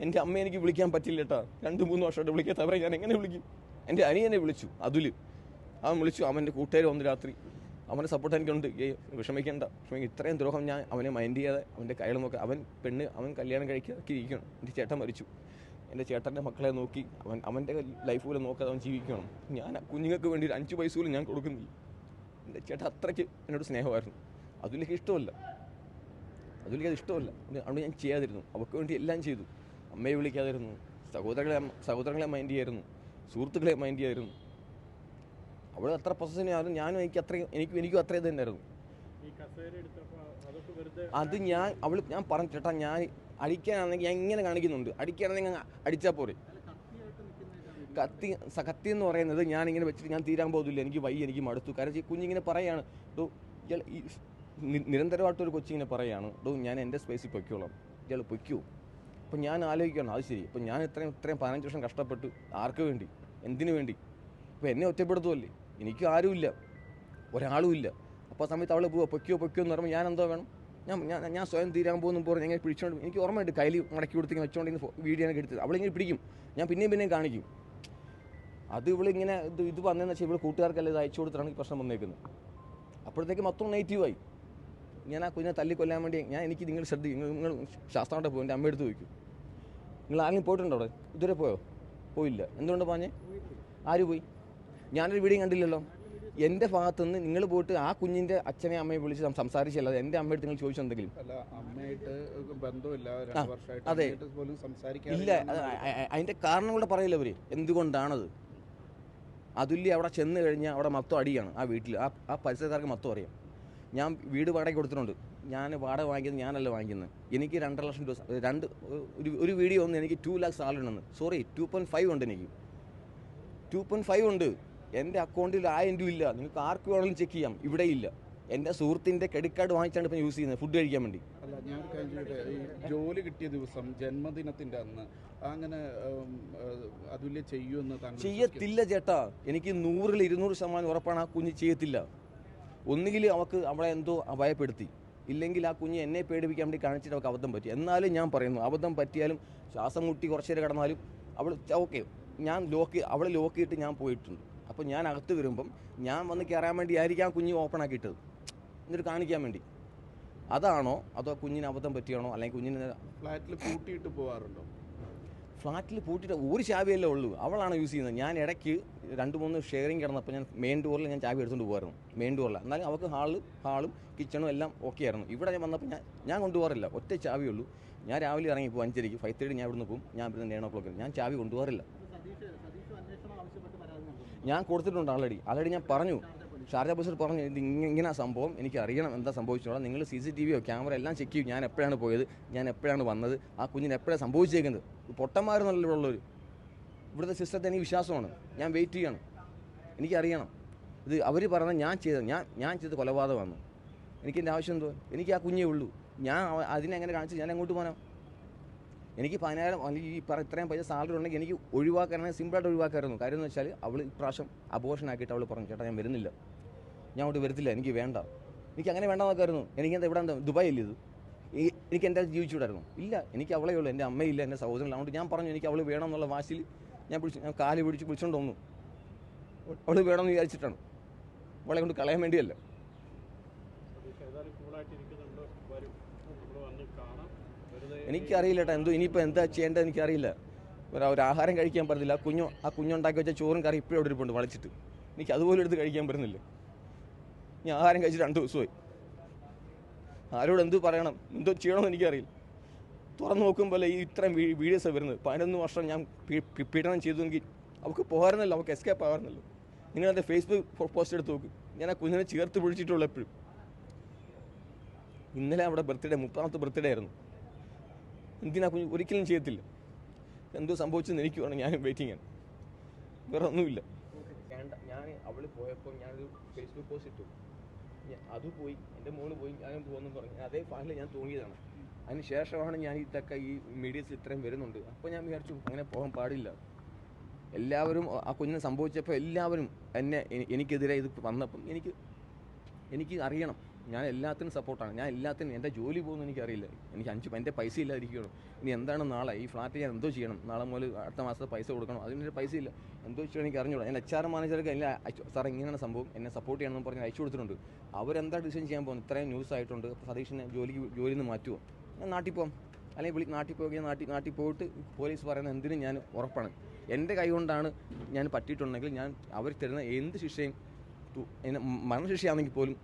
എന്റെ അമ്മ എനിക്ക് വിളിക്കാൻ പറ്റില്ല കേട്ടോ രണ്ട് മൂന്ന് വർഷമായിട്ട് വിളിക്കാത്ത അവരെ ഞാൻ എങ്ങനെ വിളിക്കും? എന്റെ അനിയനെ വിളിച്ചു അതുൽ. അവൻ വിളിച്ചു അവന്റെ കൂട്ടുകാർ വന്ന് രാത്രി. അവന്റെ സപ്പോർട്ട് എനിക്കുണ്ട്. ഏയ് വിഷമിക്കേണ്ട. വിഷമിക്ക ഇത്രയും ദ്രോഹം ഞാൻ അവനെ മൈൻഡ് ചെയ്യാതെ അവന്റെ കയ്യിൽ നോക്കി. അവൻ പെണ്ണ് അവൻ കല്യാണം കഴിക്കാക്കി ഇരിക്കണം. എന്റെ ചേട്ടൻ മരിച്ചു. എന്റെ ചേട്ടന്റെ മക്കളെ നോക്കി അവൻ അവന്റെ ലൈഫ് പോലും നോക്കാതെ അവൻ ജീവിക്കണം. ഞാൻ കുഞ്ഞുങ്ങൾക്ക് വേണ്ടി ഒരു അഞ്ച് പൈസ പോലും ഞാൻ കൊടുക്കുന്നില്ല. എന്റെ ചേട്ടൻ അത്രയ്ക്ക് എന്നോട് സ്നേഹമായിരുന്നു. അതിലേക്ക് ഇഷ്ടമല്ല. അതിലേക്ക് അത് ഇഷ്ടമല്ല. അതുകൊണ്ട് ഞാൻ ചെയ്യാതിരുന്നു. അവർക്ക് വേണ്ടി എല്ലാം ചെയ്തു. അമ്മയെ വിളിക്കാതിരുന്നു. സഹോദരങ്ങളെ സഹോദരങ്ങളെ മൈൻഡ് ചെയ്യായിരുന്നു. സുഹൃത്തുക്കളെ മൈൻഡ് ചെയ്യായിരുന്നു. അവൾ അത്ര പൊസസീവ് ആയിരുന്നു ഞാനും എനിക്ക് അത്രയും എനിക്കും എനിക്കും അത്രയും തന്നെയായിരുന്നു. അത് ഞാൻ അവൾ ഞാൻ പറഞ്ഞു ചേട്ടാ ഞാൻ അടിക്കാനാണെങ്കിൽ ഞാൻ ഇങ്ങനെ കാണിക്കുന്നുണ്ട്. അടിക്കാനാണെങ്കിൽ അടിച്ചാൽ പോരെ. കത്തി കത്തി എന്ന് പറയുന്നത് ഞാൻ ഇങ്ങനെ വെച്ചിട്ട് ഞാൻ തീരാൻ പോകുന്നില്ല എനിക്ക് വൈ എനിക്ക് മടുത്തു. കാരണം ഈ കുഞ്ഞിങ്ങനെ പറയാണ് ഡോ ഇയാൾ നിരന്തരമായിട്ടൊരു കൊച്ചിങ്ങനെ പറയാണ്. ഡോ ഞാൻ എന്റെ സ്പേസിൽ പൊയ്ക്കോളാം. ഇയാൾ പൊയ്ക്കോ. അപ്പം ഞാൻ ആലോചിക്കണം അത് ശരി. അപ്പം ഞാൻ ഇത്രയും ഇത്രയും പതിനഞ്ച് വർഷം കഷ്ടപ്പെട്ടു ആർക്ക് വേണ്ടി? എന്തിനു വേണ്ടി? അപ്പോൾ എന്നെ ഒറ്റപ്പെടുത്തുമല്ലേ എനിക്ക് ആരുമില്ല ഒരാളും ഇല്ല. അപ്പോൾ ആ സമയത്ത് അവൾ പോവുക പൊക്കിയോ പൊക്കിയോ എന്ന് പറയുമ്പോൾ ഞാൻ എന്തോ വേണം? ഞാൻ ഞാൻ ഞാൻ സ്വയം തീരാൻ പോകുന്നു പറഞ്ഞു ഇങ്ങനെ പിടിച്ചോണ്ട് എനിക്ക് ഓർമ്മയുണ്ട് കയ്യിൽ മടക്കി കൊടുത്തിങ്ങനെ വെച്ചോണ്ട് ഇങ്ങനെ വീഡിയോ ഒക്കെ എടുത്തത് അവളിങ്ങനെ പിടിക്കും. ഞാൻ പിന്നെയും പിന്നെയും കാണിക്കും. അത് ഇവളിങ്ങനെ ഇത് ഇത് വന്നതെന്ന് വെച്ചാൽ ഇവൾ കൂട്ടുകാർക്കെല്ലാം ഇത് അയച്ചു കൊടുത്തിട്ടാണ് പ്രശ്നം വന്നേക്കുന്നത്. അപ്പോഴത്തേക്ക് മൊത്തം നെഗറ്റീവായി. ഞാൻ ആ കുഞ്ഞിനെ തല്ലിക്കൊല്ലാൻ വേണ്ടി ഞാൻ എനിക്ക് നിങ്ങൾ ശ്രദ്ധിക്കും നിങ്ങൾ ശാസ്ത്രമായിട്ട് പോകും എന്റെ അമ്മ എടുത്ത് ചോദിക്കും. നിങ്ങൾ ആരെങ്കിലും പോയിട്ടുണ്ടോ അവിടെ? ഇതുവരെ പോയോ? പോയില്ല. എന്തുകൊണ്ട് പറഞ്ഞേ ആര് പോയി? ഞാനൊരു വീഡിയോ കണ്ടില്ലല്ലോ. എന്റെ ഭാഗത്തു നിന്ന് നിങ്ങൾ പോയിട്ട് ആ കുഞ്ഞിന്റെ അച്ഛനെ അമ്മയെ വിളിച്ച് സംസാരിച്ചല്ലാതെ എന്റെ അമ്മയുടെ നിങ്ങൾ ചോദിച്ചു എന്തെങ്കിലും? അതെ. ഇല്ല അതിന്റെ കാരണം കൂടെ പറയില്ല അവർ എന്തുകൊണ്ടാണത്? അതുല്യ അവിടെ ചെന്ന് കഴിഞ്ഞാൽ അവിടെ മൊത്തം അടിയാണ് ആ വീട്ടിൽ ആ ആ പരിസരക്കാർക്ക് മൊത്തം അറിയാം. ഞാൻ വീട് വാടക കൊടുത്തിട്ടുണ്ട്. ഞാൻ വാടക വാങ്ങിക്കുന്നത് ഞാനല്ല വാങ്ങിക്കുന്നത്. എനിക്ക് രണ്ടര ലക്ഷം രൂപ രണ്ട് ഒരു ഒരു വീഡിയോ ഒന്ന് എനിക്ക് ടു ലാക്സ് സാലറി ഉണ്ടെന്ന്. സോറി ടു പോയിന്റ് ഫൈവ് ഉണ്ട് എനിക്ക്. ടു പോയിന്റ് ഫൈവ് ഉണ്ട്. എന്റെ അക്കൗണ്ടിൽ ആയിരം രൂപ ഇല്ല. നിങ്ങൾക്ക് ആർക്ക് വേണമെങ്കിലും ചെക്ക് ചെയ്യാം. ഇവിടെ ഇല്ല. എന്റെ സുഹൃത്തിന്റെ ക്രെഡിറ്റ് കാർഡ് വാങ്ങിച്ചാണ് ഇപ്പം യൂസ് ചെയ്യുന്നത്. ഫുഡ് കഴിക്കാൻ വേണ്ടി. അല്ല ഞാൻ ഈ ജോലി കിട്ടിയ ദിവസം ജന്മദിനത്തിന്റെ അന്ന് അങ്ങനെ അതുല്യ ചെയ്യുമെന്ന് ചെയ്യത്തില്ല ചേട്ടാ. എനിക്ക് നൂറിൽ ഇരുന്നൂറ് ശതമാനം ഉറപ്പാണ് ആ കുഞ്ഞ് ചെയ്യത്തില്ല. ഒന്നുകിൽ അവൾക്ക് അവളെ എന്തോ ഭയപ്പെടുത്തി ഇല്ലെങ്കിൽ ആ കുഞ്ഞ് എന്നെ പേടിപ്പിക്കാൻ വേണ്ടി കാണിച്ചിട്ട് അവൾക്ക് അബദ്ധം പറ്റി. എന്നാലും ഞാൻ പറയുന്നു അബദ്ധം പറ്റിയാലും ശ്വാസം മുട്ടി കുറച്ചു നേരം കിടന്നാലും അവൾ ഓക്കെ ഞാൻ ലോക്ക് അവളെ ലോക്ക് ചെയ്തിട്ട് ഞാൻ പോയിട്ടുണ്ട്. അപ്പോൾ ഞാൻ അകത്ത് വരുമ്പം ഞാൻ വന്ന് കയറാൻ വേണ്ടി ആയിരിക്കും ആ കുഞ്ഞ് ഓപ്പൺ ആക്കിയിട്ടത്. എന്നിട്ട് കാണിക്കാൻ വേണ്ടി. അതാണോ അതോ കുഞ്ഞിന് അബദ്ധം പറ്റിയാണോ? അല്ലെങ്കിൽ കുഞ്ഞിന് ഫ്ലാറ്റിൽ കൂട്ടിയിട്ട് പോവാറുണ്ടോ? ഫ്ലാറ്റിൽ പൂട്ടിയിട്ട് ഒരു ചാവിയല്ലേ ഉള്ളൂ. അവളാണ് യൂസ് ചെയ്യുന്നത്. ഞാൻ ഇടയ്ക്ക് രണ്ട് മൂന്ന് ഷെയറിങ് കിടന്നപ്പോൾ ഞാൻ മെയിൻ ഡോറിൽ ഞാൻ ചാവി എടുത്തുകൊണ്ട് പോകുമായിരുന്നു മെയിൻ ഡോറിൽ എന്നാലും അവൾക്ക് ഹാൾ ഹാളും കിച്ചണും എല്ലാം ഓക്കെ ആയിരുന്നു. ഇവിടെ ഞാൻ വന്നപ്പോൾ ഞാൻ ഞാൻ കൊണ്ടുപോകാറില്ല. ഒറ്റ ചാവി ഉള്ളൂ. ഞാൻ രാവിലെ ഇറങ്ങി പോകും അഞ്ചരയ്ക്ക്. ഫൈവ് തേർട്ടി ഞാൻ ഇവിടുന്ന് പോകും ഞാൻ ഇവിടുന്ന് നയൻ ഓ ക്ലോക്ക് ഞാൻ ചാവി കൊണ്ടുപോകാറില്ല. ഞാൻ കൊടുത്തിട്ടുണ്ട് ആൾറെഡി ആൾറെഡി ഞാൻ പറഞ്ഞു. ഷാർജ ബസ്സിൽ പറഞ്ഞു ഇത് ഇങ്ങ- ഇങ്ങനെ സംഭവം. എനിക്ക് അറിയണം എന്താ സംഭവിച്ചോളാം. നിങ്ങൾ സി സി ടി വിയോ ക്യാമറ എല്ലാം ചെക്ക് ചെയ്യും. ഞാൻ എപ്പോഴാണ് പോയത്? ഞാൻ എപ്പോഴാണ് വന്നത്? ആ കുഞ്ഞിന് എപ്പോഴാണ് സംഭവിച്ചേക്കുന്നത്? പൊട്ടന്മാരെന്നല്ല ഇവിടെ ഉള്ളവർ ഇവിടുത്തെ സിസ്റ്റത്തെ എനിക്ക് വിശ്വാസമാണ്. ഞാൻ വെയിറ്റ് ചെയ്യണം. എനിക്കറിയണം. ഇത് അവർ പറഞ്ഞ ഞാൻ ചെയ്തത് ഞാൻ ഞാൻ ചെയ്ത കൊലപാതകമാണ്. എനിക്കെന്റെ ആവശ്യം എന്തോ എനിക്ക് ആ കുഞ്ഞേ ഉള്ളൂ. ഞാൻ അതിനെ എങ്ങനെ കാണിച്ച് ഞാൻ എങ്ങോട്ട് പോകാനോ? എനിക്ക് പതിനായിരം അല്ലെങ്കിൽ ഈ പറ ഇത്രയും പൈസ സാലറി ഉണ്ടെങ്കിൽ എനിക്ക് ഒഴിവാക്കാനാണ് സിമ്പിളായിട്ട് ഒഴിവാക്കായിരുന്നു. കാര്യം എന്ന് വെച്ചാൽ അവൾ ഇപ്രാവശ്യം അബോഷൻ ആക്കിയിട്ട് അവൾ പറഞ്ഞു ചേട്ടാ ഞാൻ വരുന്നില്ല. ഞാൻ അങ്ങോട്ട് വരത്തില്ല എനിക്ക് വേണ്ട. എനിക്ക് അങ്ങനെ വേണ്ട നോക്കായിരുന്നു എനിക്ക് എന്താ ഇവിടെ എന്താ ദുബായ് ഇല്ല ഇത്? എനിക്ക് എന്റെ ജീവിച്ചുവിടായിരുന്നു ഇല്ല എനിക്ക് അവളേ ഉള്ളൂ എന്റെ അമ്മയില്ല എന്റെ സഹോദരൻ അതുകൊണ്ട് ഞാൻ പറഞ്ഞു എനിക്ക് അവൾ വേണം എന്നുള്ള വാശിയിൽ ഞാൻ പിടിച്ച് ഞാൻ കാൽ പിടിച്ച് പിടിച്ചുകൊണ്ട് വന്നു. അവൾ വേണമെന്ന് വിചാരിച്ചിട്ടാണ്. അവളെ കൊണ്ട് കളയാൻ വേണ്ടിയല്ല. എനിക്കറിയില്ല കേട്ടോ എന്തോ ഇനിയിപ്പോൾ എന്താ ചെയ്യേണ്ടത് എനിക്കറിയില്ല. ഒരു ആഹാരം കഴിക്കാൻ പറ്റുന്നില്ല ആ കുഞ്ഞു ആ കുഞ്ഞുണ്ടാക്കി വെച്ച ചോറും കറി ഇപ്പോഴും അവിടെ ഇരിപ്പുണ്ട് വളച്ചിട്ട്. എനിക്ക് അതുപോലെ എടുത്ത് കഴിക്കാൻ പറ്റുന്നില്ല. ഞാൻ ആഹാരം കഴിച്ചിട്ട് രണ്ട് ദിവസമായി. ആരോട് എന്ത് പറയണം? എന്തോ ചെയ്യണമെന്ന് എനിക്കറിയില്ല. തുറന്നു നോക്കുമ്പോൾ ഈ ഇത്രയും വീഡിയോസ് വരുന്നത്. പതിനൊന്ന് വർഷം ഞാൻ പീഡനം ചെയ്തുവെങ്കിൽ അവൾക്ക് പോകാറുന്നല്ലോ അവൾക്ക് എസ്കേപ്പ് ആകാറുന്നല്ലോ നിങ്ങളെന്റെ ഫേസ്ബുക്ക് പോസ്റ്റ് എടുത്ത് നോക്ക്. ഞാൻ ആ കുഞ്ഞിനെ ചേർത്ത് പിടിച്ചിട്ടുള്ളൂ എപ്പോഴും. ഇന്നലെ അവിടെ ബർത്ത്ഡേ മുപ്പതാമത്തെ ബർത്ത്ഡേ ആയിരുന്നു. എന്തിനാ കുഞ്ഞ് ഒരിക്കലും ചെയ്യത്തില്ല. എന്തോ സംഭവിച്ചെന്ന് എനിക്ക് വേണം ഞാൻ വെയിറ്റിംഗ് ആണ് വേറെ ഒന്നുമില്ല. ഞാൻ അവൾ പോയപ്പോൾ ഞാനൊരു ഫേസ്ബുക്ക് പോസ്റ്റ് ഇട്ടു. അത് പോയി. എന്റെ മോൾ പോയി. ഞാൻ പോകുന്നു പറഞ്ഞു. അതേ ഫാനിൽ ഞാൻ തൂങ്ങിയതാണ്. അതിന് ശേഷമാണ് ഞാൻ ഇതൊക്കെ ഈ മീഡിയസിൽ ഇത്രയും വരുന്നുണ്ട്. അപ്പോൾ ഞാൻ വിചാരിച്ചു അങ്ങനെ പോകാൻ പാടില്ല. എല്ലാവരും ആ കുഞ്ഞിനെ സംഭവിച്ചപ്പോൾ എല്ലാവരും എന്നെ എനി- എനിക്കെതിരെ ഇത് വന്നപ്പം എനിക്ക് എനിക്ക് അറിയണം. ഞാൻ എല്ലാത്തിനും സപ്പോർട്ടാണ് ഞാൻ എല്ലാത്തിനും എന്റെ ജോലി പോകുന്നു എനിക്കറിയില്ല. എനിക്ക് അഞ്ച് എന്റെ പൈസ ഇല്ലാതിരിക്കണം ഇനി എന്താണ് നാളെ? ഈ ഫ്ലാറ്റ് ഞാൻ എന്തോ ചെയ്യണം? നാളെ മുതൽ അടുത്ത മാസത്തെ പൈസ കൊടുക്കണം. അതിന്റെ പൈസ ഇല്ല. എന്തോ ചെയ്യണം എനിക്ക് അറിഞ്ഞൂടാ. എന്റെ എച്ച് ആർ മാനേജർക്ക് അയച്ചു സാർ ഇങ്ങനെയാണ് സംഭവം. എന്നെ സപ്പോർട്ട് ചെയ്യണമെന്ന് പറഞ്ഞ് അയച്ചു കൊടുത്തിട്ടുണ്ട്. അവരെന്താ ഡിസിഷൻ ചെയ്യാൻ പോകുന്നത്? ഇത്രയും ന്യൂസ് ആയിട്ടുണ്ട്. സതീഷിനെ ജോലിക്ക് ജോലിയിൽ നിന്ന് മാറ്റുമോ ഞാൻ നാട്ടിൽ പോകാം അല്ലെങ്കിൽ വിളി നാട്ടിൽ പോയി നാട്ടിൽ നാട്ടിൽ പോയിട്ട് പോലീസ് പറയുന്ന എന്തിനും ഞാൻ ഉറപ്പാണ്. എന്റെ കൈ കൊണ്ടാണ് ഞാൻ പറ്റിയിട്ടുണ്ടെങ്കിൽ ഞാൻ അവർ തരുന്ന എന്ത് ശിക്ഷയും എന്നെ മരണശിക്ഷയാണെങ്കിൽ പോലും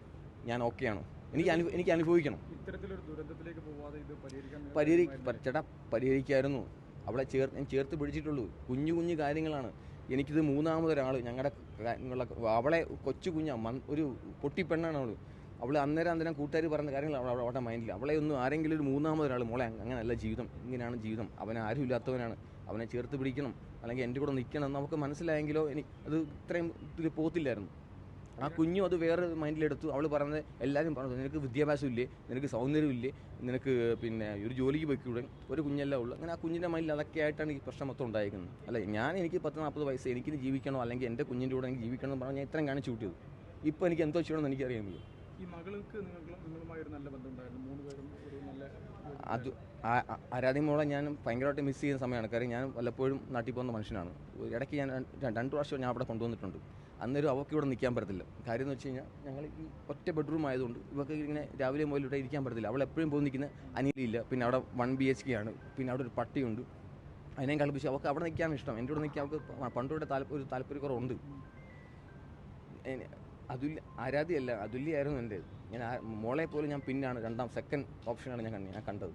ഞാൻ ഓക്കെയാണ്. എനിക്ക് അനു എനിക്ക് അനുഭവിക്കണം. ഇത്തരത്തിലൊരു ദുരന്തത്തിലേക്ക് പോവാതെ ഇത് പരിഹരിക്കാൻ? ചേട്ടാ പരിഹരിക്കായിരുന്നു. അവിടെ ചേർത്ത് ഞാൻ ചേർത്ത് പിടിച്ചിട്ടുള്ളൂ. കുഞ്ഞു കുഞ്ഞു കാര്യങ്ങളാണ്. എനിക്കിത് മൂന്നാമതൊരാൾ ഞങ്ങളുടെ അവളെ കൊച്ചു കുഞ്ഞ ഒരു പൊട്ടിപ്പെണ്ണാണ് അവൾ അവൾ അന്നേരം അന്നേരം കൂട്ടുകാർ പറഞ്ഞ കാര്യങ്ങൾ അവൾ അവളുടെ മൈൻഡിൽ അവളെ ഒന്നും ആരെങ്കിലും ഒരു മൂന്നാമതൊരാൾ മോളെ അങ്ങനെയല്ല ജീവിതം. ഇങ്ങനെയാണ് ജീവിതം. അവൻ ആരും ഇല്ലാത്തവനാണ്. അവനെ ചേർത്ത് പിടിക്കണം. അല്ലെങ്കിൽ എന്റെ കൂടെ നിൽക്കണം നമുക്ക് മനസ്സിലായെങ്കിലോ എനിക്ക് അത് ഇത്രയും ഇതിൽ പോത്തില്ലായിരുന്നു. ആ കുഞ്ഞും അത് വേറെ മൈൻഡിലെടുത്തു. അവൾ പറഞ്ഞത് എല്ലാവരും പറഞ്ഞു നിനക്ക് വിദ്യാഭ്യാസം ഇല്ലേ നിനക്ക് സൗന്ദര്യം ഇല്ലേ നിനക്ക് പിന്നെ ഒരു ജോലിക്ക് പോയിക്കൂടെ? ഒരു കുഞ്ഞെല്ലാം ഉള്ളു. അങ്ങനെ ആ കുഞ്ഞിന്റെ മൈൻഡിൽ അതൊക്കെ ആയിട്ടാണ് ഈ പ്രശ്നം മൊത്തം ഉണ്ടായിരിക്കുന്നത് അല്ല ഞാൻ എനിക്ക് പത്ത് നാൽപ്പത് വയസ്സ് എനിക്ക് ജീവിക്കണോ? അല്ലെങ്കിൽ എന്റെ കുഞ്ഞിന്റെ കൂടെ എനിക്ക് ജീവിക്കണം എന്ന് പറഞ്ഞാൽ ഞാൻ ഇത്രയും കാണിച്ചു കൂട്ടിയത്. ഇപ്പോൾ എനിക്ക് എന്തോ ചെയ്യണമെന്ന് എനിക്കറിയാൻ വയ്യ ഈ മകൾക്ക് നല്ല ബന്ധമുണ്ടായിരുന്നു. മൂന്ന് പേരും ഒരു നല്ല അത് ആരാധ്യ മോളെ ഞാൻ ഭയങ്കരമായിട്ട് മിസ് ചെയ്യുന്ന സമയമാണ്. കാര്യം ഞാൻ വല്ലപ്പോഴും നാട്ടിൽ പോകുന്ന മനുഷ്യനാണ്. ഇടയ്ക്ക് ഞാൻ രണ്ട് രണ്ട് പ്രാവശ്യം ഞാൻ അവിടെ കൊണ്ടുവന്നിട്ടുണ്ട്. അന്നേരം അവർക്ക് ഇവിടെ നിൽക്കാൻ പറ്റത്തില്ല. കാര്യം എന്ന് വെച്ച് കഴിഞ്ഞാൽ ഞങ്ങൾ ഈ ഒറ്റ ബെഡ്റൂം ആയതുകൊണ്ട് ഇവർക്ക് ഇങ്ങനെ രാവിലെ മുതൽ ഇവിടെ ഇരിക്കാൻ പറ്റത്തില്ല. അവൾ എപ്പോഴും പോയി നിൽക്കുന്ന അനിലില്ല പിന്നെ അവിടെ വൺ ബി എച്ച് കെ ആണ്. പിന്നെ അവിടെ ഒരു പട്ടിയുണ്ട്. അതിനെയും കളിപ്പിച്ച് അവർക്ക് അവിടെ നിൽക്കാൻ ഇഷ്ടം. എന്റെ കൂടെ നിൽക്കാൻ അവർക്ക് പണ്ടോടെ താല്പര്യം ഒരു താല്പര്യക്കുറവുണ്ട്. അതുല്യ ആരാധ്യല്ല അതുല്യായിരുന്നു എന്റെ. ഞാൻ മോളെ പോലും ഞാൻ പിന്നാണ്. രണ്ടാം സെക്കൻഡ് ഓപ്ഷനാണ് ഞാൻ ഞാൻ കണ്ടത്.